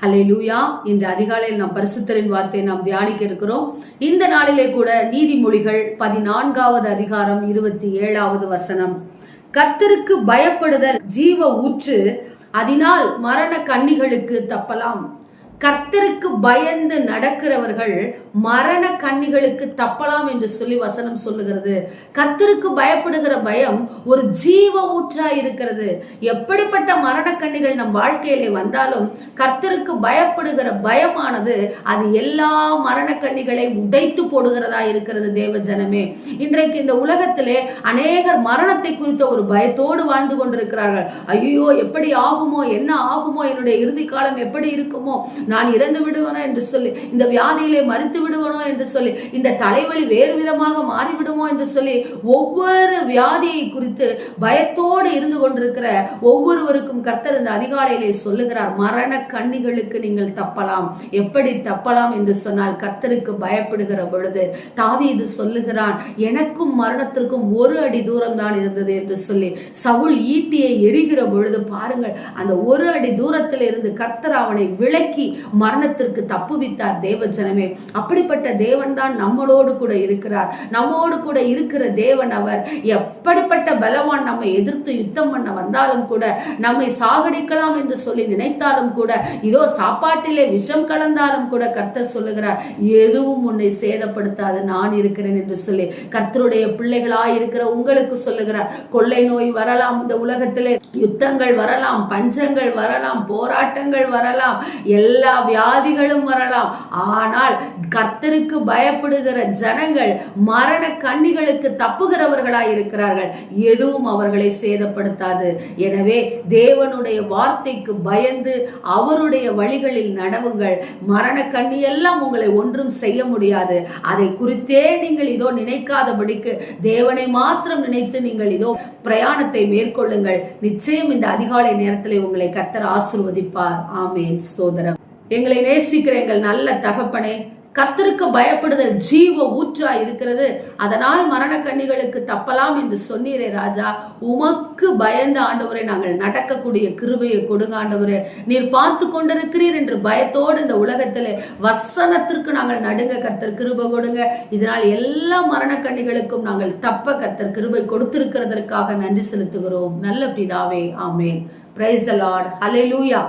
ஹலே லூயா இன்று அதிகாலையில் நாம் பரிசுத்தரின் வார்த்தையை நாம் தியானிக்க இருக்கிறோம். இந்த நாளிலே கூட நீதிமொழிகள் பதினான்காவது அதிகாரம் இருபத்தி ஏழாவது வசனம். கர்த்தருக்கு பயப்படுதல் ஜீவ ஊற்று அதனால் மரண கன்னிகளுக்கு தப்பலாம். கர்த்தருக்கு பயந்து நடக்கிறவர்கள் மரண கன்னிகளுக்கு தப்பலாம் என்று சொல்லி வசனம் சொல்லுகிறது. கர்த்தருக்கு பயப்படுகிற பயம் ஒரு ஜீவ ஊற்றா இருக்கிறது. எப்படிப்பட்ட மரண கண்ணிகள் நம் வாழ்க்கையிலே வந்தாலும் கர்த்தருக்கு பயப்படுகிற பயமானது அது எல்லா மரண கண்ணிகளை உடைத்து போடுகிறதா இருக்கிறது தேவ ஜனமே. இன்றைக்கு இந்த உலகத்திலே அநேகர் மரணத்தை குறித்த ஒரு பயத்தோடு வாழ்ந்து கொண்டிருக்கிறார்கள். ஐயோ எப்படி ஆகுமோ என்ன ஆகுமோ என்னுடைய இறுதி காலம் எப்படி இருக்குமோ நான் இறந்து விடுவேனா என்று சொல்லி இந்த வியாதியிலே மறித்து விடுவனோ என்று சொல்லி இந்த தலைவலி வேறு விதமாக மாறிவிடுமோ என்று சொல்லி ஒவ்வொரு வியாதியை குறித்து பயத்தோடு இருந்து கொண்டிருக்கிற ஒவ்வொருவருக்கும் கர்த்தர் இந்த அதிகாலையிலே சொல்லுகிறார் மரண கண்ணிகளுக்கு நீங்கள் தப்பலாம். எப்படி தப்பலாம் என்று சொன்னால் கர்த்தருக்கு பயப்படுகிற பொழுது தாவீது சொல்லுகிறான் எனக்கும் மரணத்திற்கும் ஒரு அடி தூரம் தான் இருந்தது என்று சொல்லி சவுல் ஈட்டியை எரிகிற பொழுது பாருங்கள் அந்த ஒரு அடி தூரத்தில் இருந்து கர்த்தர் அவனை விலக்கி மரணத்திற்கு தப்புவித்தார் தேவ ஜனமே. அப்படிப்பட்ட தேவன் தான் நம்மளோடு கூட இருக்கிறார். நம்மோடு கூட இருக்கிற தேவன் அவர். எப்படிப்பட்ட பலவான் நம்மை எதிர்த்து யுத்தம் பண்ண வந்தாலும் கூட நம்மை சாகடிக்கலாம் என்று சொல்லி நினைத்தாலும் கூட இதோ சாப்பாட்டிலே விஷம் கலந்தாலும் கூட கர்த்தர் சொல்லுகிறார் எதுவும் உன்னை சேதப்படுத்தாது நான் இருக்கிறேன் என்று சொல்லி. கர்த்தருடைய பிள்ளைகளாய் இருக்கிற உங்களுக்கு சொல்லுகிறார் கொள்ளை நோய் வரலாம் இந்த உலகத்திலே யுத்தங்கள் வரலாம் பஞ்சங்கள் வரலாம் போராட்டங்கள் வரலாம் எல்லா வியாதிகளும் வரலாம். ஆனால் கர்த்தருக்கு பயப்படுகிற ஜனங்கள் மரண கண்ணிகளுக்கு தப்புகிறவர்களாய் இருக்கிறார்கள். எதுவும் அவர்களை சேதப்படுத்தாது. எனவே தேவனுடைய வார்த்தைக்கு பயந்து அவருடைய வழிகளில் நடவுங்கள். மரண கண்ணி எல்லாம் உங்களை ஒன்றும் செய்ய முடியாது. அதை குறித்தே நீங்கள் இதோ நினைக்காதபடிக்கு தேவனை மாத்திரம் நினைத்து நீங்கள் இதோ பிரயாணத்தை மேற்கொள்ளுங்கள். நிச்சயம் இந்த அதிகாலை நேரத்தில் உங்களை கத்தர் ஆசிர்வதிப்பார். ஆமேன். ஸ்தோதரம் எங்களை நேசிக்கிற எங்கள் நல்ல தகப்பனே கத்தருக்கு பயப்படுதல் ஜீவ ஊற்றா இருக்கிறது. அதனால் மரண கண்ணிகளுக்கு தப்பலாம் என்று சொன்னீரே ராஜா. உமக்கு பயந்த ஆண்டவரை நாங்கள் நடக்கக்கூடிய கிருபையை கொடுங்க ஆண்டவரே. நீர் பார்த்து கொண்டிருக்கிறீர் என்று பயத்தோடு இந்த உலகத்தில் வசனத்திற்கு நாங்கள் நடுங்க கர்த்தர் கிருபை கொடுங்க. இதனால் எல்லா மரண கண்ணிகளுக்கும் நாங்கள் தப்ப கர்த்தர் கிருபை கொடுத்திருக்கிறதற்காக நன்றி செலுத்துகிறோம். நல்ல பிதாவே ஆமேன். பிரைஸ் த லார்ட் லூயா